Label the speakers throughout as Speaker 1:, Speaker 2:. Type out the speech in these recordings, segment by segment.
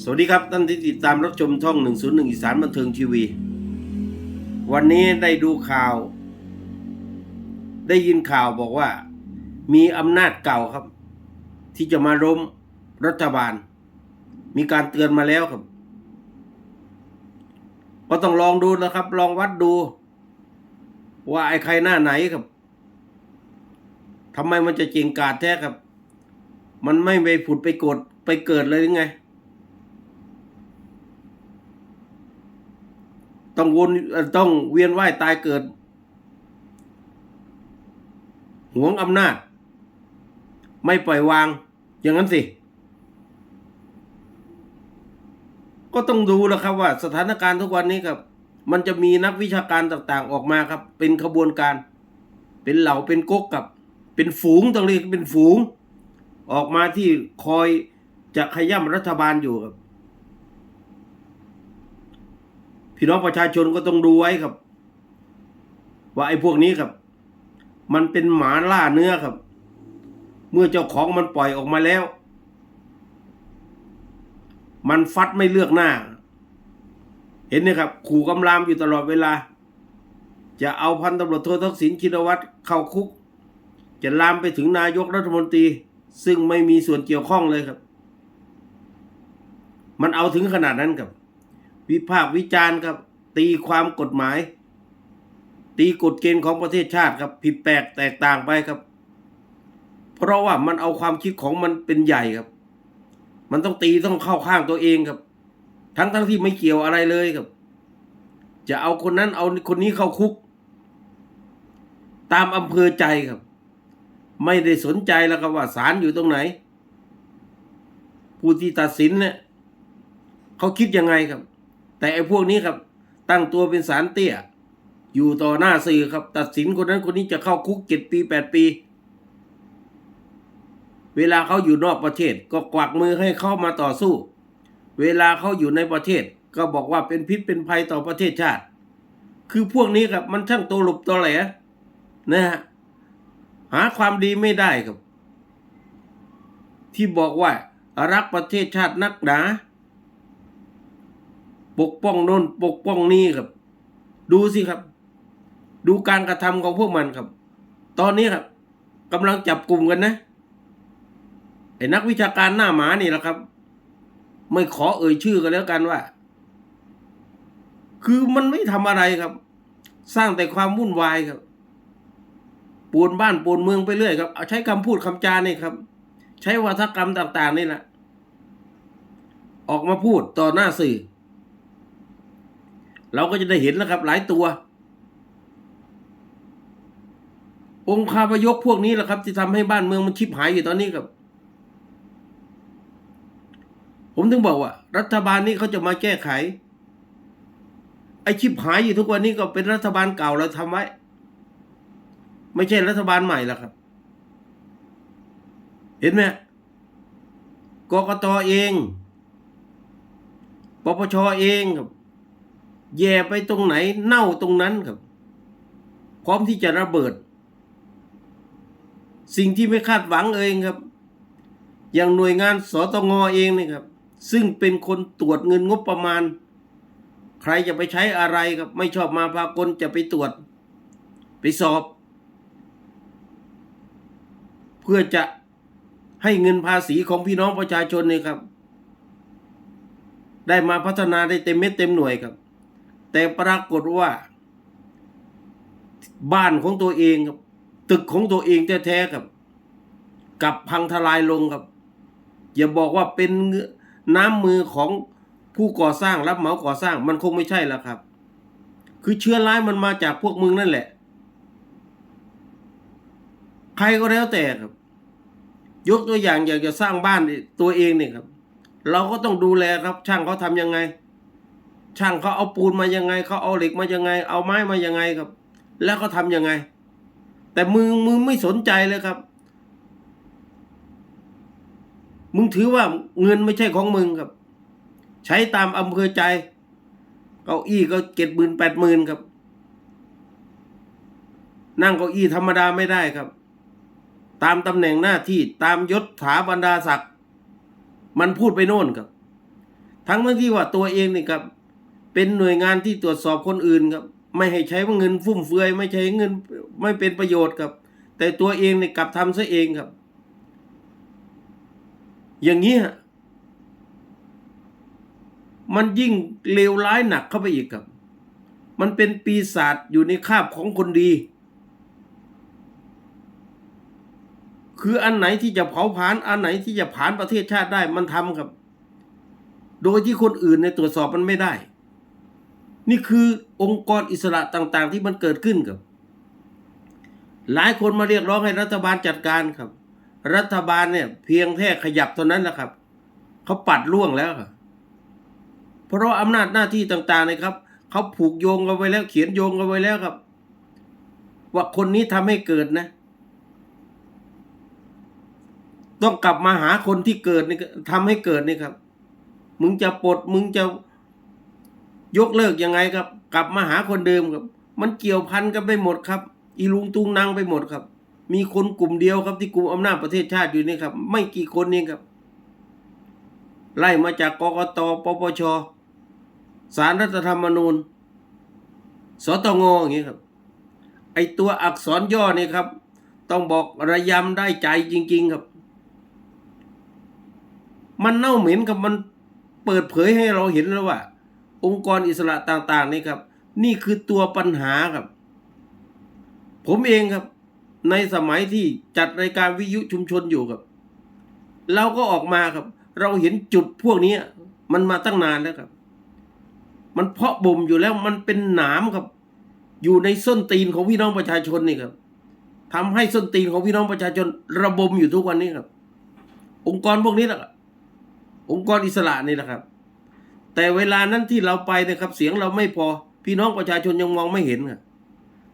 Speaker 1: สวัสดีครับท่านที่ติดตามรับชมช่อง 101 อีสานบันเทิงทีวี วันนี้ได้ดูข่าว ได้ยินข่าวบอกว่า มีอำนาจเก่าครับ ที่จะมาล้มรัฐบาล มีการเตือนมาแล้วครับ ก็ต้องลองดูนะครับ ลองวัดดู ว่าไอ้ใครหน้าไหนครับทำไมมันจะเจงกาดแท้ครับ มันไม่ไปผุดไปกดไปเกิดเลยหรือไง ต้องวนต้องเวียนว่ายตายเกิดหวงอำนาจ ไม่ปล่อยวาง อย่างนั้นสิ ก็ต้องดูแล้วครับว่า สถานการณ์ทุกวันนี้ครับ มันจะมีนักวิชาการต่างๆออกมาครับ เป็นขบวนการ เป็นเหล่าเป็นก๊กกับ เป็นฝูงต้องเรียกเป็นฝูง ออกมาที่คอยจะขย่ำรัฐบาลอยู่ครับ พี่น้องประชาชนก็ต้องดูไว้ครับ ว่าไอ้พวกนี้ครับ มันเป็นหมาล่าเนื้อครับ เมื่อเจ้าของมันปล่อยออกมาแล้ว มันฟัดไม่เลือกหน้า เห็นไหมครับ ขู่กำรามอยู่ตลอดเวลา จะเอาพันตำรวจโททักษิณชินวัตรเข้าคุก จะลามไปถึงนายกรัฐมนตรี ซึ่งไม่มีส่วนเกี่ยวข้องเลยครับ มันเอาถึงขนาดนั้นครับ วิพากษ์วิจารณ์ครับ ตีความกฎหมาย ตีกฎเกณฑ์ของประเทศชาติครับ ผิดแปลกแตกต่างไปครับ เพราะว่ามันเอาความคิดของมันเป็นใหญ่ครับ มันต้องตีต้องเข้าข้างตัวเองครับ ทั้งทั้งที่ไม่เกี่ยวอะไรเลยครับ จะเอาคนนั้นเอาคนนี้เข้าคุก ตามอำเภอใจครับ ไม่ได้สนใจแล้วครับว่าศาลอยู่ตรงไหน ผู้ที่ตัดสินเนี่ยเขาคิดยังไงครับ แต่ไอ้พวกนี้ครับ ตั้งตัวเป็นสารเตี้ย อยู่ต่อหน้าสื่อครับ ตัดสินคนนั้นคนนี้จะเข้าคุกเจ็ดปีแปดปี เวลาเขาอยู่นอกประเทศก็กวักมือให้เข้ามาต่อสู้ เวลาเขาอยู่ในประเทศ ก็บอกว่าเป็นพิษเป็นภัยต่อประเทศชาติ คือพวกนี้ครับมันช่างตัวหลบตัวแหลนะฮะหาความดีไม่ได้ครับ ที่บอกว่ารักประเทศชาตินักหนา ปกป้องโน่นปกป้องนี่ครับ ดูสิครับ ดูการกระทำของพวกมันครับ ตอนนี้ครับกำลังจับกลุ่มกันนะไอ้นักวิชาการหน้าหมานี่แหละครับ ไม่ขอเอ่ยชื่อกันแล้วกันว่า คือมันไม่ทำอะไรครับ สร้างแต่ความวุ่นวายครับปวนบ้านปวนเมืองไปเรื่อยครับเอาใช้คำพูดคำจานี่ครับ ใช้วาทกรรมต่าง ๆ นี่แหละออกมาพูดต่อหน้าสื่อ เราก็จะได้เห็นแล้วครับหลายตัว องค์คาพยพพวกนี้แหละครับ ที่ทำให้บ้านเมืองมันชิบหายอยู่ตอนนี้ครับ ผมถึงบอกว่า รัฐบาลนี้เขาจะมาแก้ไข ไอ้ชิบหายอยู่ทุกวันนี้ก็เป็นรัฐบาลเก่าเราทำไว้ ไม่ใช่รัฐบาลใหม่แล้วครับ เห็นไหมกกตเองปปชเองครับ แย่ไปตรงไหน เน่าตรงนั้นครับ พร้อมที่จะระเบิด สิ่งที่ไม่คาดหวังเองครับ อย่างหน่วยงานสตงเองนี่ครับ ซึ่งเป็นคนตรวจเงินงบประมาณ ใครจะไปใช้อะไรครับ ไม่ชอบมาพากลจะไปตรวจ ไปสอบ เพื่อจะให้เงินภาษีของพี่น้องประชาชนเนี่ยครับ ได้มาพัฒนาได้เต็มเม็ดเต็มหน่วยครับ แต่ปรากฏว่า บ้านของตัวเองครับ ตึกของตัวเองแท้ๆครับกับพังทลายลงครับ อย่าบอกว่าเป็นน้ำมือของผู้ก่อสร้างรับเหมาก่อสร้าง มันคงไม่ใช่แล้วครับ คือเชื้อร้ายมันมาจากพวกมึงนั่นแหละ ใครก็แล้วแต่ครับ ยกตัวอย่างอยากจะสร้างบ้านตัวเองเนี่ยครับ เราก็ต้องดูแลครับ ช่างเขาทำยังไง ช่างเขาเอาปูนมายังไงเขาเอาเหล็กมายังไง เอาไม้มายังไงครับ แล้วเขาทำยังไง แต่มึงมึงไม่สนใจเลยครับ มึงถือว่าเงินไม่ใช่ของมึงครับ ใช้ตามอำเภอใจ เก้าอี้ก็เจ็ดหมื่นแปดหมื่นครับ นั่งเก้าอี้ธรรมดาไม่ได้ครับ ตามตำแหน่งหน้าที่ตามยศถาบรรดาศักดิ์มันพูดไปโน่นครับ ทั้งทั้งที่ว่าตัวเองนี่ครับ เป็นหน่วยงานที่ตรวจสอบคนอื่นครับ ไม่ให้ใช้เงินฟุ่มเฟือย ไม่ใช้เงินไม่เป็นประโยชน์ครับ แต่ตัวเองเนี่ยกลับทำซะเองครับ อย่างนี้ฮะมันยิ่งเลวร้ายหนักเข้าไปอีกครับ มันเป็นปีศาจอยู่ในคาบของคนดี คืออันไหนที่จะเผาผลาญอันไหนที่จะผลาญประเทศชาติได้มันทำครับ โดยที่คนอื่นในตรวจสอบมันไม่ได้ นี่คือองค์กรอิสระต่าง ๆ ที่มันเกิดขึ้นครับ หลายคนมาเรียกร้องให้รัฐบาลจัดการครับ รัฐบาลเนี่ย เพียงแค่ขยับเท่านั้นนะครับเขาปัดล่วงแล้วครับเพราะอำนาจหน้าที่ต่างๆนะครับเขาผูกโยงกันไว้แล้ว เขียนโยงกันไว้แล้วครับ ว่าคนนี้ทำให้เกิดนะ ต้องกลับมาหาคนที่เกิดนี่ทำให้เกิดนี่ครับ มึงจะปลดมึงจะ ยกเลิกยังไงครับ กลับมาหาคนเดิมครับ มันเกี่ยวพันกันไปหมดครับ อีลุงตุงนางไปหมดครับ มีคนกลุ่มเดียวครับที่กลุ่มอำนาจประเทศชาติอยู่นี่ครับ ไม่กี่คนเองครับ ไล่มาจากกกตปปชสารรัฐธรรมนูญสตงอย่างนี้ครับ ไอตัวอักษรย่อนี่ครับ ต้องบอกระยำได้ใจจริง ๆครับ มันเน่าเหม็นกับมันเปิดเผยให้เราเห็นแล้วว่า องค์กรอิสระต่างๆนี่ครับ นี่คือตัวปัญหาครับ ผมเองครับ ในสมัยที่จัดรายการวิทยุชุมชนอยู่ครับ เราก็ออกมาครับ เราเห็นจุดพวกนี้มันมาตั้งนานแล้วครับ มันเพาะบ่มอยู่แล้วมันเป็นหนามครับ อยู่ในส้นตีนของพี่น้องประชาชนนี่ครับทำให้ส้นตีนของพี่น้องประชาชน ระบมอยู่ทุกวันนี้ครับ องค์กรพวกนี้แหละครับองค์กรอิสระนี่แหละครับ แต่เวลานั้นที่เราไปนะครับเสียงเราไม่พอ พี่น้องประชาชนยังมองไม่เห็นครับ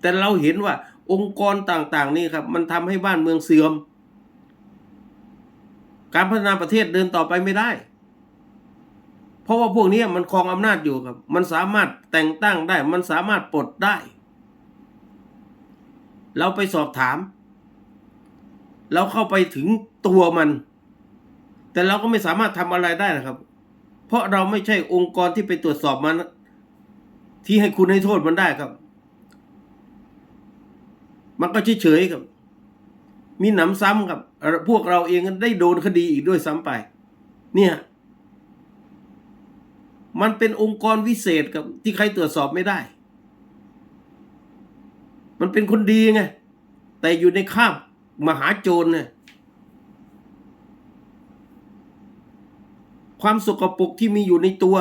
Speaker 1: แต่เราเห็นว่าองค์กรต่างๆนี่ครับ มันทำให้บ้านเมืองเสื่อม การพัฒนาประเทศเดินต่อไปไม่ได้ เพราะว่าพวกนี้มันครองอำนาจอยู่ครับ มันสามารถแต่งตั้งได้ มันสามารถปลดได้ เราไปสอบถาม เราเข้าไปถึงตัวมัน แต่เราก็ไม่สามารถทำอะไรได้นะครับ เพราะเราไม่ใช่องค์กรที่ไปตรวจสอบมัน ที่ให้คุณให้โทษมันได้ครับ มันก็เฉยๆครับ มีหนำซ้ำครับ พวกเราเองได้โดนคดีอีกด้วยซ้ำไป เนี่ย มันเป็นองค์กรวิเศษครับ ที่ใครตรวจสอบไม่ได้ มันเป็นคนดีไงแต่อยู่ในคาบมหาโจรเนี่ย ความสกปรกที่มีอยู่ในตัว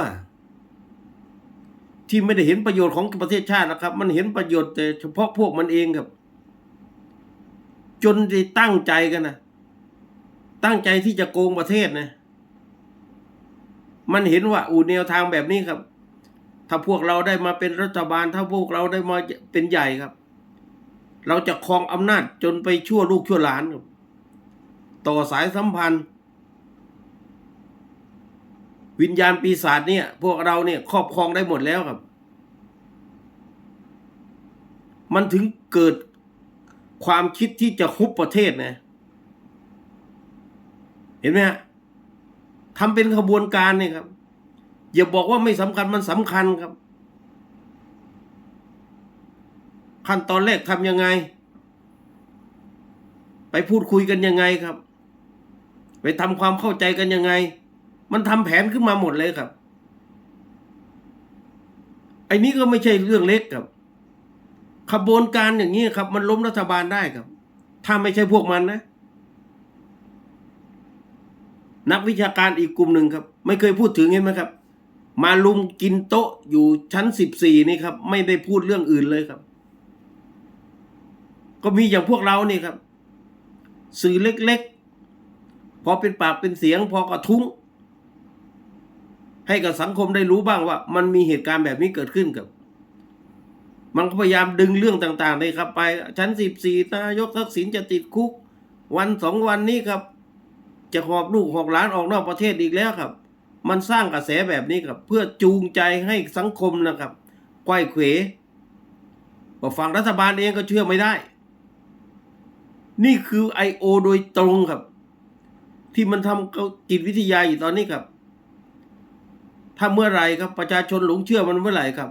Speaker 1: ที่ไม่ได้เห็นประโยชน์ของประเทศชาตินะครับ มันเห็นประโยชน์แต่เฉพาะพวกมันเองครับ จนได้ตั้งใจกันนะตั้งใจที่จะโกงประเทศนะ มันเห็นว่าอูแนวทางแบบนี้ครับ ถ้าพวกเราได้มาเป็นรัฐบาล ถ้าพวกเราได้มาเป็นใหญ่ครับ เราจะครองอำนาจจนไปชั่วลูกชั่วหลานครับ ต่อสายสัมพันธ์ วิญญาณปีศาจเนี่ย พวกเราเนี่ยครอบครองได้หมดแล้วครับ มันถึงเกิดความคิดที่จะฮุบประเทศนะ เห็นไหมฮะทำเป็นขบวนการเนี่ยครับ อย่าบอกว่าไม่สำคัญมันสำคัญครับ ขั้นตอนแรกทำยังไง ไปพูดคุยกันยังไงครับ ไปทำความเข้าใจกันยังไง มันทำแผนขึ้นมาหมดเลยครับ ไอ้นี้ก็ไม่ใช่เรื่องเล็กครับ ขบวนการอย่างนี้ครับ มันล้มรัฐบาลได้ครับ ถ้าไม่ใช่พวกมันนะ นักวิชาการอีกกลุ่มหนึ่งครับ ไม่เคยพูดถึงเห็นไหมครับ มาลุมกินโต๊ะอยู่ชั้นสิบสี่นี่ครับ ไม่ได้พูดเรื่องอื่นเลยครับ ก็มีอย่างพวกเรานี่ครับ สื่อเล็กๆพอเป็นปากเป็นเสียงพอกระทุ้ง ให้กับสังคมได้รู้บ้างว่า มันมีเหตุการณ์แบบนี้เกิดขึ้นกับ มันก็พยายามดึงเรื่องต่างๆเลยครับ ไป ชั้นสิบสี่นายกทักษิณจะติดคุก วันสองวันนี้ครับ จะหอบลูกหอบหลานออกนอกประเทศอีกแล้วครับ มันสร้างกระแสแบบนี้ครับ เพื่อจูงใจให้สังคมนะครับไกว้เขวว่าฝั่งรัฐบาลเองก็เชื่อไม่ได้ นี่คือไอโอโดยตรงครับ ที่มันทำจิตวิทยาอยู่ตอนนี้ครับ ถ้าเมื่อไหร่ครับประชาชนหลงเชื่อมันเมื่อไหร่ครับ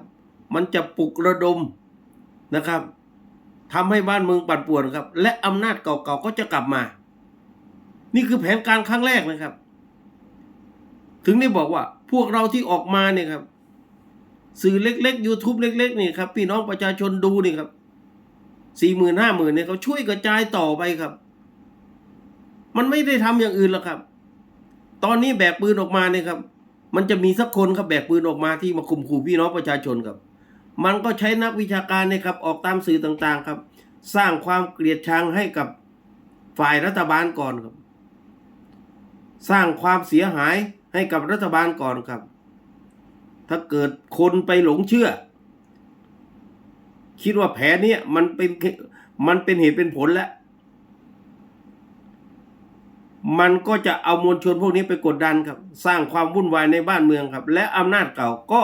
Speaker 1: มันจะปลุกระดมนะครับทำให้บ้านเมืองปั่นป่วนครับ และอำนาจเก่าๆก็จะกลับมา นี่คือแผนการครั้งแรกนะครับ ถึงได้บอกว่าพวกเราที่ออกมาเนี่ยครับ สื่อเล็กๆ YouTube เล็ก ๆ นี่ครับ พี่น้องประชาชนดูนี่ครับสี่หมื่นห้าหมื่นเนี่ยเขาช่วยกระจายต่อไปครับ มันไม่ได้ทำอย่างอื่นหรอกครับ ตอนนี้แบกปืนออกมาเนี่ยครับ มันจะมีสักคนครับแบกปืนออกมาที่มาข่มขู่พี่น้องประชาชนครับ มันก็ใช้นักวิชาการเนี่ยครับออกตามสื่อต่างๆครับ สร้างความเกลียดชังให้กับฝ่ายรัฐบาลก่อนครับ สร้างความเสียหายให้กับรัฐบาลก่อนครับ ถ้าเกิดคนไปหลงเชื่อ คิดว่าแผนนี้มันเป็นมันเป็นเหตุเป็นผลแล้ว มันก็จะเอามวลชนพวกนี้ไปกดดันครับ สร้างความวุ่นวายในบ้านเมืองครับ และอำนาจเก่าก็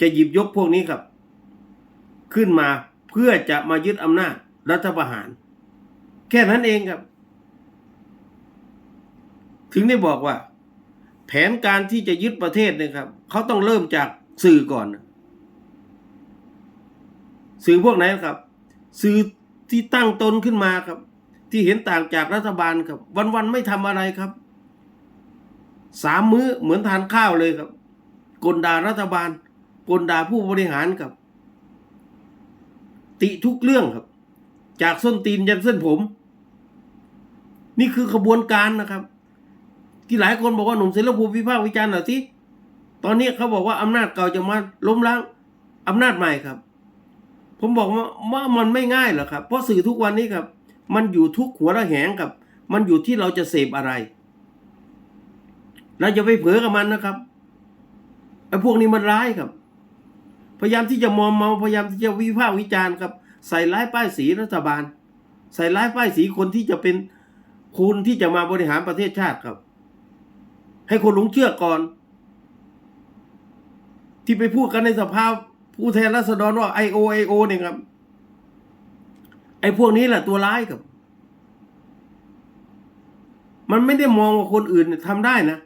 Speaker 1: จะหยิบยกพวกนี้ครับ ขึ้นมาเพื่อจะมายึดอำนาจรัฐประหาร แค่นั้นเองครับ ถึงได้บอกว่า แผนการที่จะยึดประเทศเนี่ยครับเขาต้องเริ่มจากสื่อก่อน สื่อพวกไหนครับ สื่อที่ตั้งตนขึ้นมาครับ ที่เห็นต่างจากรัฐบาลครับ วันๆไม่ทำอะไรครับสามมื้อเหมือนทานข้าวเลยครับกลดารัฐบาลกลดาผู้บริหารครับ ติทุกเรื่องครับ จากส้นตีนยันเส้นผม นี่คือขบวนการนะครับ ที่หลายคนบอกว่าหนุ่มเสรีภูมิวิพากษ์วิจารณ์หน่อยสิตอนนี้เขาบอกว่าอำนาจเก่าจะมาล้มล้างอำนาจใหม่ครับ ผมบอกว่าว่ามันไม่ง่ายหรอกครับ เพราะสื่อทุกวันนี้ครับ มันอยู่ทุกหัวระแหงกับ มันอยู่ที่เราจะเสพอะไร เราจะไปเผลอกับมันนะครับไอ้พวกนี้มันร้ายครับ พยายามที่จะมอมเมาพยายามที่จะวิพากษ์วิจารณ์ครับ ใส่ร้ายป้ายสีรัฐบาล ใส่ร้ายป้ายสีคนที่จะเป็นคุณที่จะมาบริหารประเทศชาติครับ ให้คนหลงเชื่อก่อน ที่ไปพูดกันในสภาผู้แทนราษฎรว่าไอโอไอโอเนี่ยครับ ไอ้พวกนี้แหละตัวร้ายครับ มันไม่ได้มองว่าคนอื่นทำได้นะ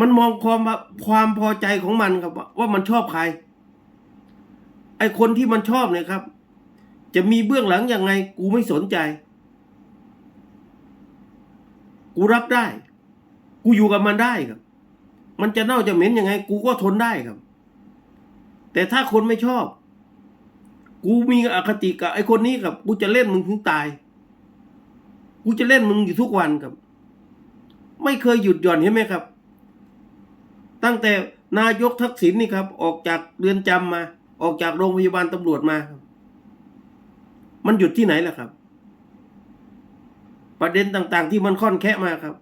Speaker 1: มันมองความความพอใจของมันครับ ว่ามันชอบใคร ไอ้คนที่มันชอบเนี่ยครับ จะมีเบื้องหลังยังไง กูไม่สนใจ กูรับได้ กูอยู่กับมันได้ครับ มันจะเน่าจะเหม็นยังไง กูก็ทนได้ครับ แต่ถ้าคนไม่ชอบ กูมีอคติกับไอ้คนนี้ครับกูจะเล่นมึงถึงตาย กูจะเล่นมึงอยู่ทุกวันครับ ไม่เคยหยุดหย่อนเห็นไหมครับ ตั้งแต่นายกทักษิณนี่ครับ ออกจากเรือนจำมา ออกจากโรงพยาบาลตำรวจมาครับ มันหยุดที่ไหนล่ะครับ ประเด็นต่างๆ ที่มันค่อนแคะมาครับ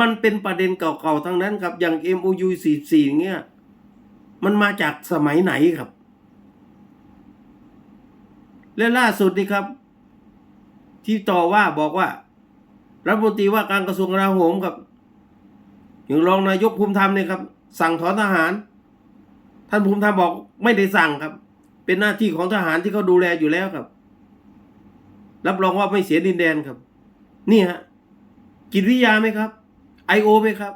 Speaker 1: มันเป็นประเด็นเก่าๆทั้งนั้นครับ อย่าง MOU 44อย่างเงี้ย มันมาจากสมัยไหนครับ และล่าสุดนี่ครับ ที่ต่อว่าบอกว่า รัฐมนตรีว่าการกระทรวงกลาโหมครับอย่างรองนายกภูมิธรรมเนี่ยครับ สั่งถอนทหาร ท่านภูมิธรรมบอกไม่ได้สั่งครับ เป็นหน้าที่ของทหารที่เขาดูแลอยู่แล้วครับ รับรองว่าไม่เสียดินแดนครับ นี่ฮะจิตวิยาไหมครับไอโอไหมครับ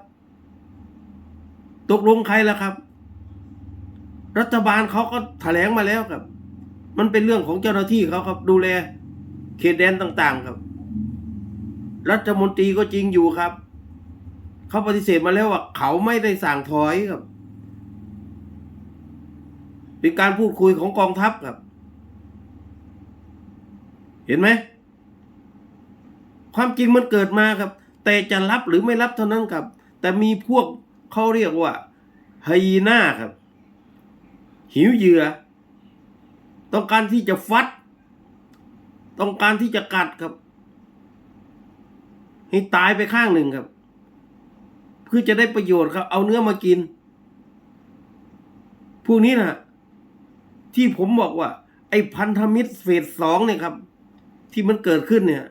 Speaker 1: ตกลงใครล่ะครับ รัฐบาลเขาก็แถลงมาแล้วครับ มันเป็นเรื่องของเจ้าหน้าที่เขาครับ ดูแล เขตแดนต่างๆครับ รัฐมนตรีก็จริงอยู่ครับ เขาปฏิเสธมาแล้วว่า เขาไม่ได้สั่งถอยครับเป็นการพูดคุยของกองทัพครับ เห็นไหม ความจริงมันเกิดมาครับ แต่จะรับหรือไม่รับเท่านั้นครับ แต่มีพวกเขาเรียกว่าไฮยีน่าครับ หิวเหยื่อ ต้องการที่จะฟัด ต้องการที่จะกัดครับ ให้ตายไปข้างหนึ่งครับ เพื่อจะได้ประโยชน์ครับ เอาเนื้อมากิน พวกนี้นะที่ผมบอกว่า ไอ้พันธมิตรเฟสสองเนี่ยครับ ที่มันเกิดขึ้นเนี่ย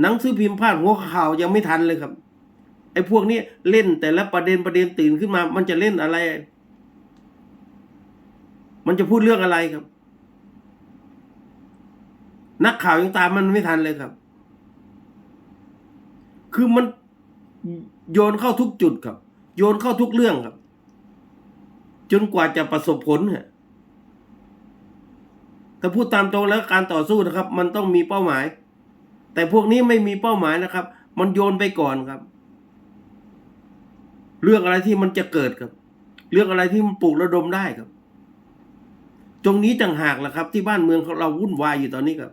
Speaker 1: หนังสือพิมพ์พาดหัวข่าวยังไม่ทันเลยครับไอ้พวกนี้เล่นแต่ละประเด็นประเด็นตื่นขึ้นมา มันจะเล่นอะไร มันจะพูดเรื่องอะไรครับ นักข่าวยังตามมันไม่ทันเลยครับ คือมันโยนเข้าทุกจุดครับ โยนเข้าทุกเรื่องครับ จนกว่าจะประสบผลฮะถ้าพูดตามตรงแล้วการต่อสู้นะครับ มันต้องมีเป้าหมาย แต่พวกนี้ไม่มีเป้าหมายนะครับ มันโยนไปก่อนครับ เรื่องอะไรที่มันจะเกิดครับ เรื่องอะไรที่มันปลุกระดมได้ครับ ตรงนี้ต่างหากแหละครับ ที่บ้านเมืองเราวุ่นวายอยู่ตอนนี้ครับ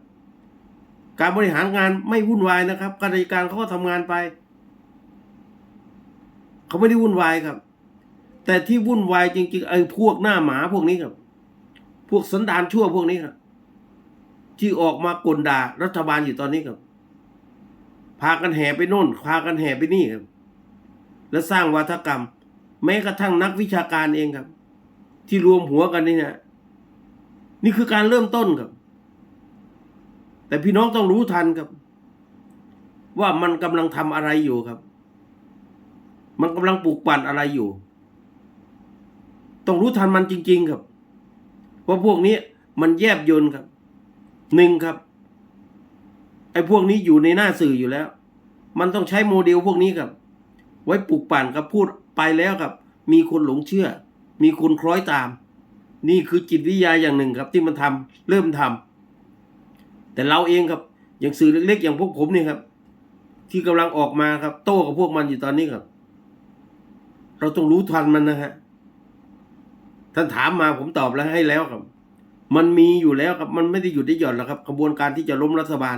Speaker 1: การบริหารงานไม่วุ่นวายนะครับการราชการเขาก็ทำงานไปเขาไม่ได้วุ่นวายครับ แต่ที่วุ่นวายจริงๆไอ้พวกหน้าหมาพวกนี้ครับ พวกสันดานชั่วพวกนี้ครับที่ออกมากลด่ารัฐบาลอยู่ตอนนี้ครับ พากันแห่ไปโน่น พากันแห่ไปนี่ครับ และสร้างวาทกรรม แม้กระทั่งนักวิชาการเองครับ ที่รวมหัวกันนี่นะ นี่คือการเริ่มต้นครับ แต่พี่น้องต้องรู้ทันครับ ว่ามันกำลังทำอะไรอยู่ครับ มันกำลังปลูกปั่นอะไรอยู่ ต้องรู้ทันมันจริง ๆ ครับเพราะพวกนี้มันแยบยนครับหนึ่งครับ ไอ้พวกนี้อยู่ในหน้าสื่ออยู่แล้ว มันต้องใช้โมเดลพวกนี้ครับ ไว้ปลูกปั่นครับพูดไปแล้วครับ มีคนหลงเชื่อ มีคนคล้อยตาม นี่คือจิตวิทยาอย่างหนึ่งครับ ที่มันทำเริ่มทำแต่เราเองครับ อย่างสื่อเล็กๆ อย่างพวกผมนี่ครับ ที่กำลังออกมาครับ โต้กับพวกมันอยู่ตอนนี้ครับ เราต้องรู้ทันมันนะฮะท่านถามมาผมตอบแล้วให้แล้วครับ มันมีอยู่แล้วครับ มันไม่ได้หยุดได้หย่อนหรอกครับกระบวนการที่จะล้มรัฐบาล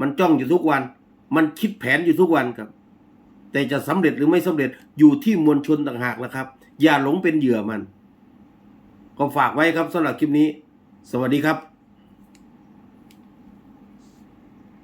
Speaker 1: มันจ้องอยู่ทุกวัน มันคิดแผนอยู่ทุกวันครับ แต่จะสำเร็จหรือไม่สำเร็จอยู่ที่มวลชนต่างหากนะครับ อย่าหลงเป็นเหยื่อมัน ก็ฝากไว้ครับสำหรับคลิปนี้ สวัสดีครับ